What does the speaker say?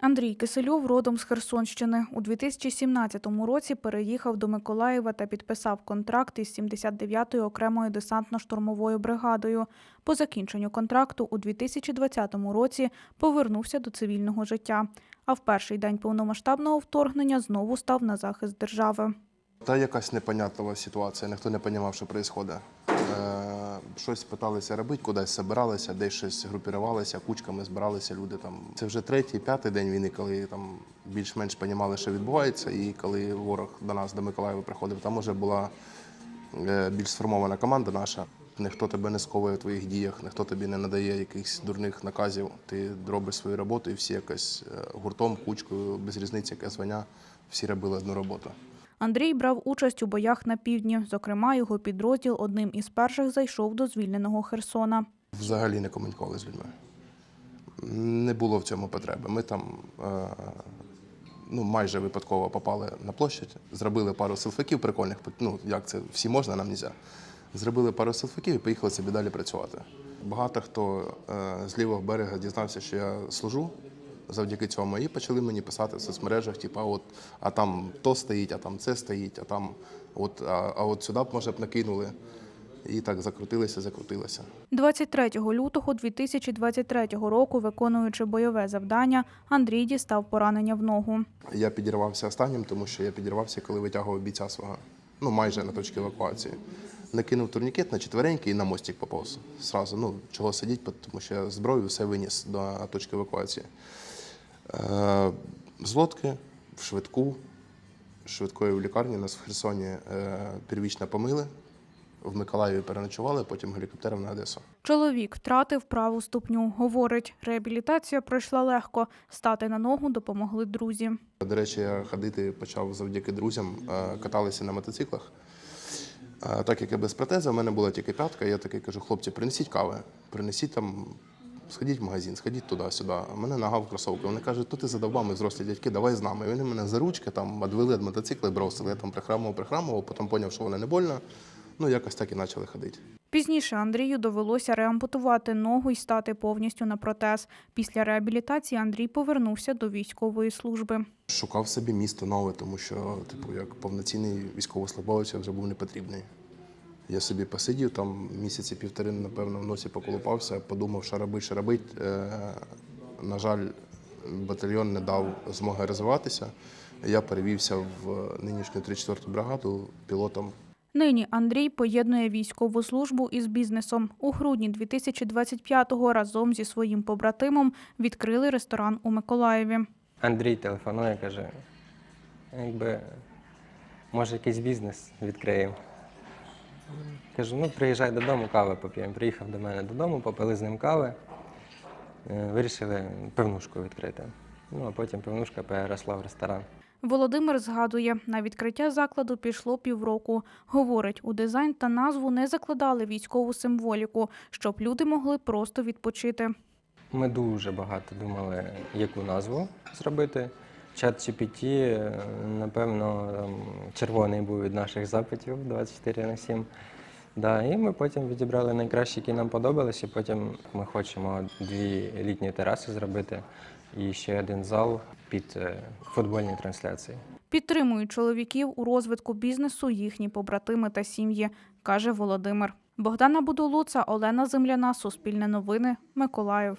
Андрій Кисельов родом з Херсонщини. У 2017 році переїхав до Миколаєва та підписав контракт із 79-ю окремою десантно-штурмовою бригадою. По закінченню контракту у 2020 році повернувся до цивільного життя. А в перший день повномасштабного вторгнення знову став на захист держави. Та якась непонятлива ситуація, ніхто не розумів, що відбувається. Е, щось питалися робити, кудись збиралися, десь щось групірувалися, кучками збиралися люди там. Це вже третій, п'ятий день війни, коли там більш-менш розуміли, що відбувається, і коли ворог до нас, до Миколаєва, приходив, там вже була е, більш сформована команда наша. Ніхто тебе не сковує в твоїх діях, ніхто тобі не надає якихось дурних наказів. Ти робиш свою роботу і всі якось е, гуртом, кучкою, без різниці, яке звання, всі робили одну роботу. Андрій брав участь у боях на півдні. Зокрема, його підрозділ одним із перших зайшов до звільненого Херсона. Взагалі не комунікували з людьми. Не було в цьому потреби. Ми там е, ну, майже випадково попали на площадь, зробили пару селфаків прикольних. Ну, як це всі можна, нам нельзя. Зробили пару селфаків і поїхали собі далі працювати. Багато хто е, з лівого берега дізнався, що я служу. Завдяки цьому і почали мені писати в соцмережах, типу, от а там то стоїть, а там це стоїть, а там от, а, а от сюди б може б накинули. І так закрутилися, закрутилися. 23 лютого 2023 року, виконуючи бойове завдання, Андрій дістав поранення в ногу. Я підірвався останнім, тому що я підірвався, коли витягував бійця свого. Ну, майже на точці евакуації. Накинув турнікет на четвереньки і на мостик поповз. Сразу, ну, чого сидіть, тому що я зброю все виніс до точки евакуації. Е, з лодки в швидку, швидкої в лікарні нас в Херсоні е, первічно помили, в Миколаєві переночували, потім гелікоптером на Одесу. Чоловік втратив праву ступню. Говорить, реабілітація пройшла легко. Стати на ногу допомогли друзі. До речі, я ходити почав завдяки друзям, е, каталися на мотоциклах. Так як я без протеза, в мене була тільки п'ятка, я такий кажу, хлопці, принесіть кави, принесіть там, сходіть в магазин, сходіть туди-сюди. Мене нога в кросовки. Вони кажуть, то ти задовбав, ми взрослі дядьки, давай з нами. І вони мене за ручки там відвели від мотоцикла і бросили. Я там прихрамував, прихрамував, потім зрозумів, що воно не больно. Ну, якось так і почали ходити. Пізніше Андрію довелося реампутувати ногу і стати повністю на протез. Після реабілітації Андрій повернувся до військової служби. Шукав собі місто нове, тому що, типу, як повноцінний військовослужбовець я вже був не потрібний. Я собі посидів там місяці півтори, напевно, в носі поколупався, подумав, що робити, що робити. Е, на жаль, батальйон не дав змоги розвиватися. Я перевівся в нинішню 34-ту бригаду пілотом. Нині Андрій поєднує військову службу із бізнесом. У грудні 2025-го разом зі своїм побратимом відкрили ресторан у Миколаєві. Андрій телефонує, каже, якби, може, якийсь бізнес відкриємо. Кажу, ну приїжджай додому, кави поп'ємо. Приїхав до мене додому, попили з ним кави, е, вирішили пивнушку відкрити. Ну, а потім пивнушка переросла в ресторан. Володимир згадує, на відкриття закладу пішло півроку. Говорить, у дизайн та назву не закладали військову символіку, щоб люди могли просто відпочити. Ми дуже багато думали, яку назву зробити. Чат GPT, е, напевно, там, червоний був від наших запитів 24 на 7. Да, і ми потім відібрали найкращі, які нам подобались, і потім ми хочемо дві літні тераси зробити і ще один зал під е, футбольні трансляції. Підтримують чоловіків у розвитку бізнесу їхні побратими та сім'ї, каже Володимир. Богдана Будулуца, Олена Земляна, Суспільне новини, Миколаїв.